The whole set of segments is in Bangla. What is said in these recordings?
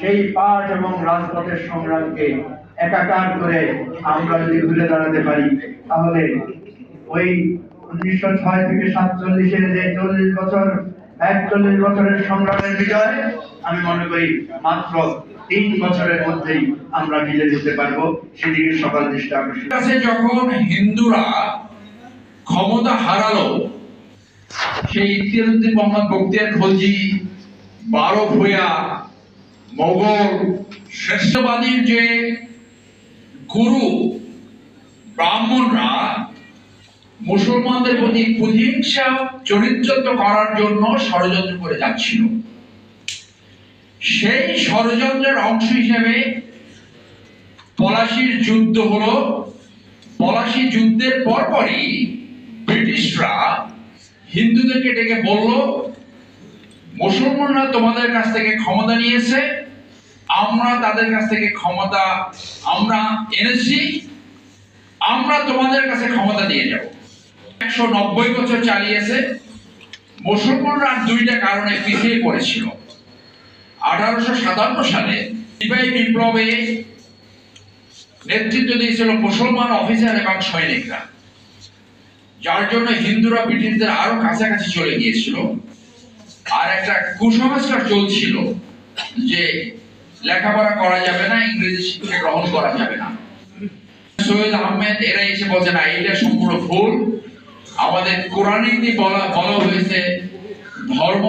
সেই পাঠ এবং রাজপথের সংগ্রামকে একাকার করে আমরা যদি ঘুরে দাঁড়াতে পারি, তাহলে ওই উনিশশো ছয় থেকে সাতচল্লিশের যে চল্লিশ বছর, একচল্লিশ বছরের সংগ্রামের বিজয়, আমি মনে করি মাত্র তিন বছরের মধ্যেই আমরা মিলে যেতে পারব। সেদিকে সকাল দৃষ্টি আকর্ষণ। যখন হিন্দুরা ক্ষমতা হারালো, সেই ইতিহাসুদ্দিন মোহাম্মদ বক্তিয়ার খলজি বারো ভূয়া মোগল শ্রেষ্ঠবাদীর যে গুরু ব্রাহ্মণরা মুসলমানদের প্রতি প্রতিহিংসা চরিত্রত্ব করার জন্য ষড়যন্ত্র করে যাচ্ছিল। সেই ষড়যন্ত্রের অংশ হিসেবে পলাশির যুদ্ধ হলো। পলাশি যুদ্ধের পরপরই ব্রিটিশরা হিন্দুদেরকে ডেকে বলল মুসলমানরা তোমাদের কাছ থেকে ক্ষমতা নিয়েছে, আমরা তাদের কাছ থেকে ক্ষমতা, আমরা এনেছি, আমরা তোমাদের কাছে ক্ষমতা দিয়ে যাব একশো নব্বই বছর চালিয়েছে, মুসলমানরা দুইটা কারণে পিছিয়ে পড়েছিল। আঠারোশো সাতান্ন সালে সিপাহী বিপ্লবে নেতৃত্ব দিয়েছিল মুসলমান অফিসার এবং সৈনিকরা। যার জন্য হিন্দুরা ব্রিটিশদের আরও কাছাকাছি চলে গিয়েছিল। আর একটা কুসংস্কার চলছিল যে লেখাপড়া করা যাবে না, ইংরেজি শিক্ষা গ্রহণ করা যাবে না। সৈয়দ আহমেদ, এরা এসে বলছে, না এটা সম্পূর্ণ ভুল। আমাদের কোরআনে কি বলা বলা হয়েছে, ধর্ম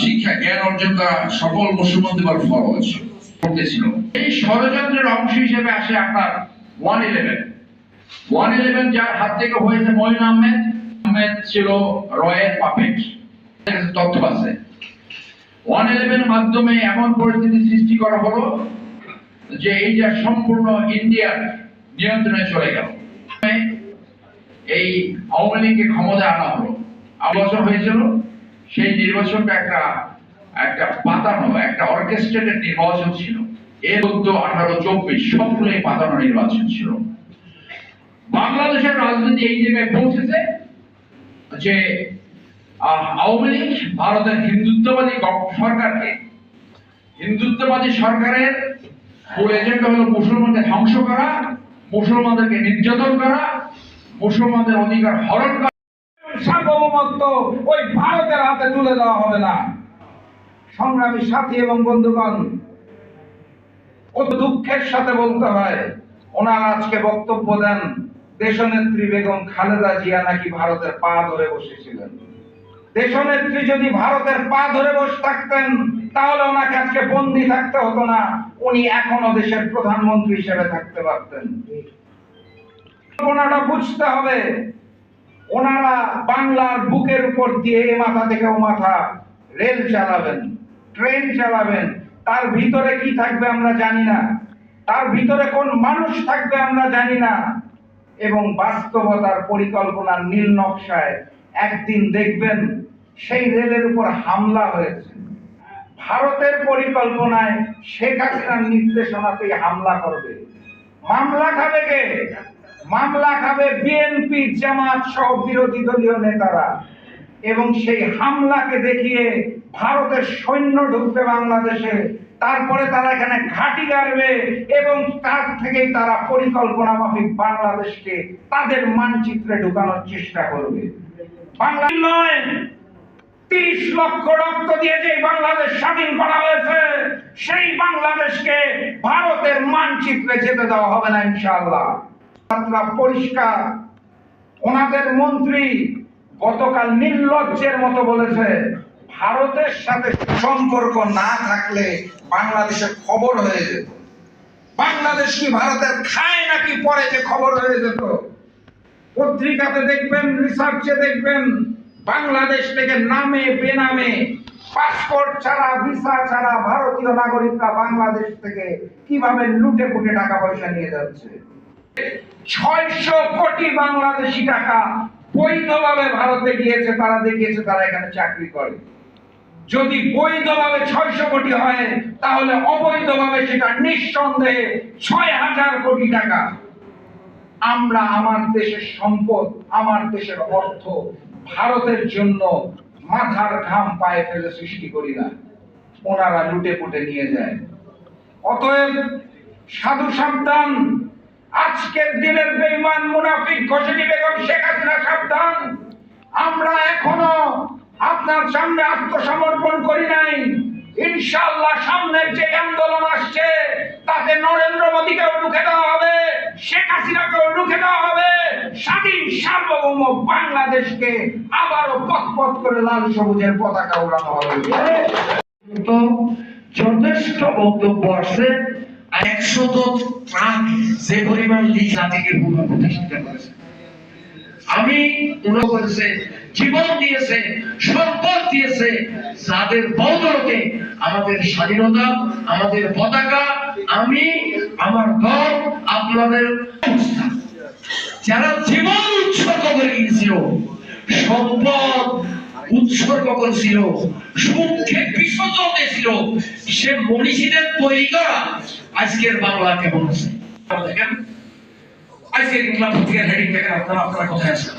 শিক্ষা, জ্ঞান অর্জন করা সকল মুসলমানদের উপর ফরজ। করতেছিল এই ষড়যন্ত্রের অংশ হিসেবে আসে আপনার ওয়ান ইলেভেন ওয়ান ইলেভেন যার হাত থেকে হয়েছে মঈন আহমেদ। আহমেদ ছিল রয়ের পাপেট তথ্য আছে। ওয়ান ইলেভেন মাধ্যমে এমন পরিস্থিতি সৃষ্টি করা হলো যে এইটা সম্পূর্ণ ইন্ডিয়ার নিয়ন্ত্রণে চলে গেল। এই আওয়ামী লীগকে ক্ষমতায় আনা হলো। আট হয়েছিল, সেই নির্বাচনটা একটা একটা পাতানো একটা অর্কেস্ট্রেটেড নির্বাচন ছিল। এর চোদ্দ আঠারো, চব্বিশ, সবগুলোই পাতানো নির্বাচন ছিল। বাংলাদেশের রাজনীতি এই জায়গায় পৌঁছেছে যে আওয়ামী লীগ ভারতের হিন্দুত্ববাদী সরকারকে, হিন্দুত্ববাদী সরকারের মূল এজেন্ডা হলো মুসলমানকে ধ্বংস করা, মুসলমানদেরকে নির্যাতন করা, মুসলমানদের অধিকার হরণ করা। ওই ভারতের হাতে তুলে দেওয়া হবে না। সংগ্রামী সাথী এবং বন্ধুগণ অত দুঃখের সাথে বলতে হয়, ওনারা আজকে বক্তব্য দেন দেশনেত্রী বেগম খালেদা জিয়া নাকি ভারতের পা ধরে বসেছিলেন। দেশনেত্রী যদি ভারতের পা ধরে বসে থাকতেন, তাহলে ওনাকে আজকে বন্দি থাকতে হতো না। উনি এখনও দেশের প্রধানমন্ত্রী হিসেবে থাকতে পারতেন। ওনারা বুঝতে হবে, ওনারা বাংলার বুকের উপর দিয়ে এ মাথা থেকে ও মাথা রেল চালাবেন, ট্রেন চালাবেন। তার ভিতরে কি থাকবে আমরা জানি না। তার ভিতরে কোন মানুষ থাকবে আমরা জানি না। এবং বাস্তবতার পরিকল্পনার নীল নকশায় একদিন দেখবেন সেই রেলের উপর হামলা হয়েছে। ভারতের পরিকল্পনায় শেখ হাসিনার নির্দেশনাতেই হামলা করবে। মামলা খাবে কে? মামলা খাবে বিএনপি, জামাত সহ বিরোধী দলীয় নেতারা। এবং সেই হামলাকে দেখিয়ে ভারতের সৈন্য ঢুকবে বাংলাদেশে। তারপরে তারা এখানে ঘাঁটি গাড়বে এবং তার থেকেই তারা পরিকল্পনা মাফিক বাংলাদেশকে তাদের মানচিত্রে ঢুকানোর চেষ্টা করবে। বাংলা নয়। তিরিশ লক্ষ রক্ত দিয়ে যে বাংলাদেশ স্বাধীন করা হয়েছে, সেই বাংলাদেশকে ভারতের মানচিত্রে যেতে দেওয়া হবে না ইনশাআল্লাহ। মাত্রা পরিষ্কার, ওনাদের মন্ত্রী গতকাল নির্লজ্জের মতো বলেছে, ভারতের সাথে সম্পর্ক না থাকলে বাংলাদেশের খবর হয়ে যেত। বাংলাদেশ কি ভারতের খায় নাকি পরে যে খবর হয়ে যেত? পত্রিকাতে দেখবেন রিসার্চে দেখবেন বাংলাদেশ থেকে নামে, বেনামে পাসপোর্ট ছাড়া ভিসা ছাড়া ভারতীয় নাগরিকরা বাংলাদেশ থেকে কীভাবে লুটে ফুটে টাকা পয়সা নিয়ে যাচ্ছে? ছয়শো কোটি বাংলাদেশি টাকা বৈধভাবে ভারতে গিয়েছে, তারা দেখিয়েছে, তারা এখানে চাকরি করে। যদি বৈধভাবে ছয়শো কোটি হয়, তাহলে অবৈধভাবে সেটা নিঃসন্দেহে ছয় হাজার কোটি টাকা। আমরা, আমার দেশের সম্পদ, আমার দেশের অর্থ ভারতের জন্য মাথার ঘাম পায়ে ফেলে সৃষ্টি করি না। ওনারা লুটে পুটে নিয়ে যায়। অতএব সাধু সাবধান, আজকের দিনের বেঈমান মুনাফিক ঘোষণী বেগম শেখ হাসিনা সাবধান। আমরা এখনও আপনার সামনে আত্মসমর্পণ করি নাই। ইনশাআল্লাহ সামনের যে আন্দোলন আসছে, তাতে নরেন্দ্র মোদীকেও রুখে দেওয়া হবে, শেখ হাসিনাকেও রুখে দেওয়া হবে। স্বাধীন সার্বভৌম বাংলাদেশকে আবারও পথ পথ করে লাল সবুজের পতাকা উড়ানো হবে। তো যথেষ্ট বক্তব্য আছে একশত ট্রাক যে পরিমাণ জাতিকে পুনঃ করেছে। আমি করেছে জীবন দিয়েছে, সম্পদ দিয়েছে, যাদের আমাদের স্বাধীনতা, আমাদের পতাকা, আমি, আমার দল, আপনাদের যারা জীবন উৎসর্গ করে গিয়েছিল, সম্পদ উৎসর্গ করেছিল, সুখে বিসর্জন দিয়েছিল সে মনীষীদের তৈরি করা আজকের বাংলা কেমন আছে? দেখেন, আজকের ইংলাম পত্রিকার হেডিং দেখেন আপনারা আপনারা কোথায় আছেন?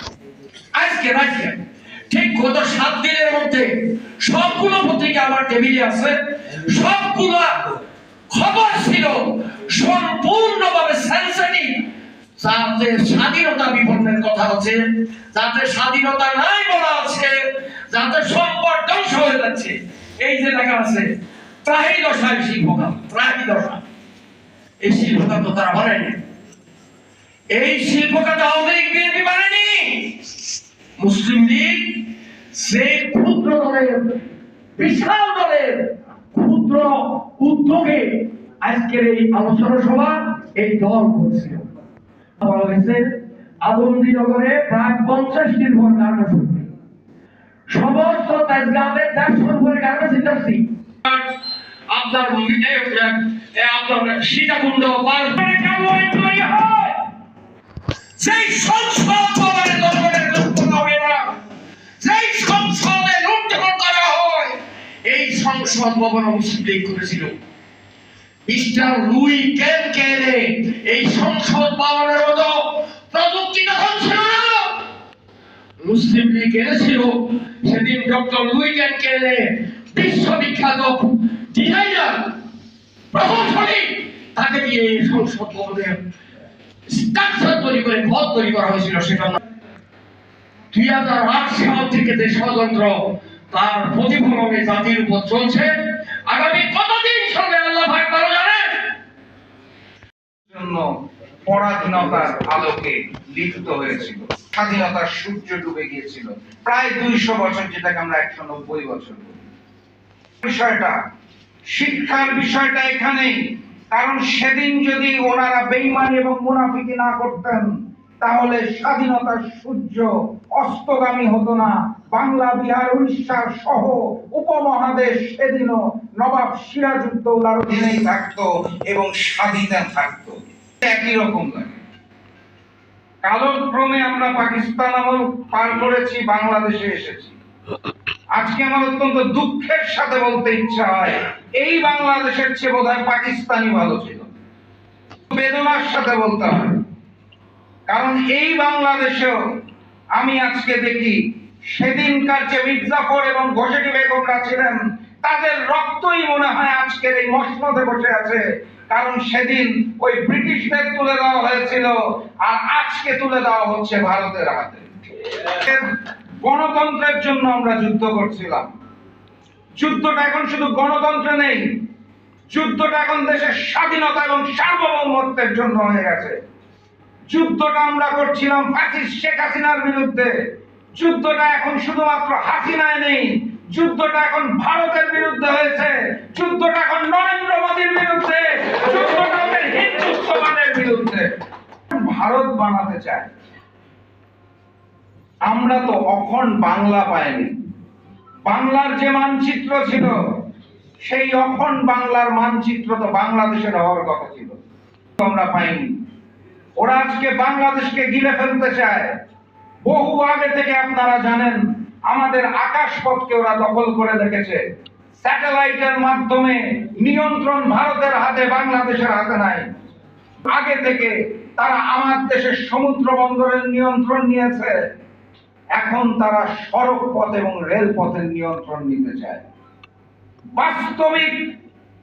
আজকে আজকে, ঠিক গত সাত দিনের মধ্যে সবগুলো পত্রিকা আমার টেবিলে আছে, সবগুলা খবর ছিল, সম্পূর্ণভাবে সেন্সিটিভ যাতে স্বাধীনতা বিপন্নের কথা আছে যাতে স্বাধীনতা নাই বলা আছে যাতে সম্পদ ধ্বংস হয়ে যাচ্ছে, এই যে লেখা আছে, ত্রাহি দশায় শিল্পকাল ত্রাহি দশা। এই শিল্পকাল তো তারা বলেনি এই শিল্পকাল আওয়ামী লীগ বিএনপি বানায়নি মুসলিম লীগ সে ক্ষুদ্র দলের, বিশাল দলের ক্ষুদ্র উদ্যোগে আজকের এই আলোচনা সভা এই দল করছিল। বলা সেই সংসদ ভবনের দরবারে লুণ্ঠন হবে না। সেই সংসদে লুণ্ঠন করা হয়। এই সংসদ ভবন মুসলিম করেছিল। মিস্টার লুই এই সংসদ মতো প্রযুক্তি তখন ছিল না? মুসলিম লীগ সেদিন ডক্টর লুই বিশ্ববিখ্যাত ডিজাইনার তাকে দিয়ে এই সংসদ ভবনের স্ট্রাকচার তৈরি করে তৈরি করা হয়েছিল সেটা দুই হাজার আট সাল থেকে যে তার প্রতিফলনে জাতির উপর চলছে। আগামী কতদিন ভালো জানেন জন্য পরাধীনতার আলোকে লিপ্ত হয়েছিল। স্বাধীনতার সূর্য ডুবে গিয়েছিল। প্রায় দুইশো বছর যেটাকে আমরা একশো নব্বই বছর বিষয়টা, শিক্ষার বিষয়টা এখানেই। কারণ সেদিন যদি ওনারা বেইমানি এবং মুনাফিকি না করতেন, তাহলে স্বাধীনতার সূর্য অস্তগামী হতো না। বাংলা, বিহার, উড়িষ্যার সহ উপমহাদেশ সেদিনও নবাব সিরাজউদ্দৌলার অধীনেই থাকতো এবং স্বাধীনতা থাকতো। একই রকম কালক্রমে আমরা পাকিস্তান আমল পার করেছি, বাংলাদেশে এসেছি। আজকে আমার অত্যন্ত দুঃখের সাথে বলতে ইচ্ছা হয়, এই বাংলাদেশের চেয়ে বোধহয় পাকিস্তানি ভালো ছিল। বেদনার সাথে বলতে হয়, কারণ এই বাংলাদেশেও আমি আজকে দেখি সেদিনকার যে মির্জাফর এবং ঘোষেটি বেগমরা ছিলেন, তাদের রক্তই মনে হয় আজকের এই মসনদে বসে আছে। কারণ সেদিন ওই ব্রিটিশদের তুলে দেওয়া হয়েছিল, আর আজকে তুলে দেওয়া হচ্ছে ভারতের হাতে। গণতন্ত্রের জন্য আমরা যুদ্ধ করছিলাম। যুদ্ধটা এখন শুধু গণতন্ত্রে নেই, যুদ্ধটা এখন দেশের স্বাধীনতা এবং সার্বভৌমত্বের জন্য হয়ে গেছে। যুদ্ধটা আমরা করছিলাম ফ্যাসিস্ট শেখ হাসিনার বিরুদ্ধে। যুদ্ধটা এখন শুধুমাত্র হাসিনায় নেই। যুদ্ধটা এখন ভারতের বিরুদ্ধে হয়েছে। যুদ্ধটা এখন নরেন্দ্র মোদীর বিরুদ্ধে। বিরুদ্ধে। ভারত বানাতে চায়। আমরা তো অখণ্ড বাংলা পাইনি। বাংলার যে মানচিত্র ছিল, সেই অখণ্ড বাংলার মানচিত্র তো বাংলাদেশের হওয়ার কথা ছিল। আমরা পাইনি। ওরা আজকে বাংলাদেশকে গিলে ফেলতে চায়। বহু আগে থেকে আপনারা জানেন, আমাদের আকাশপথকে ওরা দখল করে রেখেছে। স্যাটেলাইটের মাধ্যমে নিয়ন্ত্রণ ভারতের হাতে, বাংলাদেশের হাতে নাই। আগে থেকে তারা আমার দেশের সমুদ্র বন্দরের নিয়ন্ত্রণ নিয়েছে। এখন তারা সড়ক পথ এবং রেল পথের নিয়ন্ত্রণ নিতে চায়। বাস্তবিক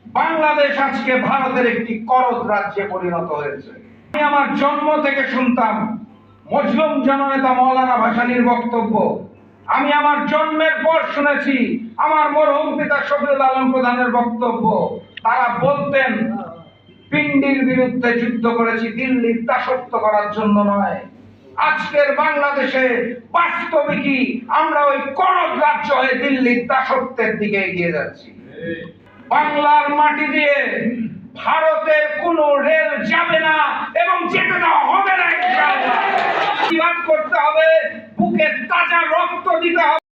বাংলাদেশ আজকে ভারতের একটি করদ রাজ্যে পরিণত হয়েছে। আমি আমার জন্ম থেকে শুনতাম মজলুম জননেতা মৌলানা ভাসানীর বক্তব্য। আমি আমার জন্মের পর শুনেছি, আমার মরহুম পিতা শফিউল আলম প্রধানের বক্তব্য। তারা বলতেন পিন্ডির বিরুদ্ধে যুদ্ধ করেছি, দিল্লির দাসত্ব করার জন্য নয়। আজকের বাংলাদেশে বাস্তবিকই আমরা ওই করদ রাজ্য হয়ে দিল্লির দাসত্বের দিকে এগিয়ে যাচ্ছি। বাংলার মাটি দিয়ে ভারতের কোন রেল যাবে না এবং যেতে দেওয়া হবে না করতে হবে? বুকে তাজা রক্ত দিতে হবে।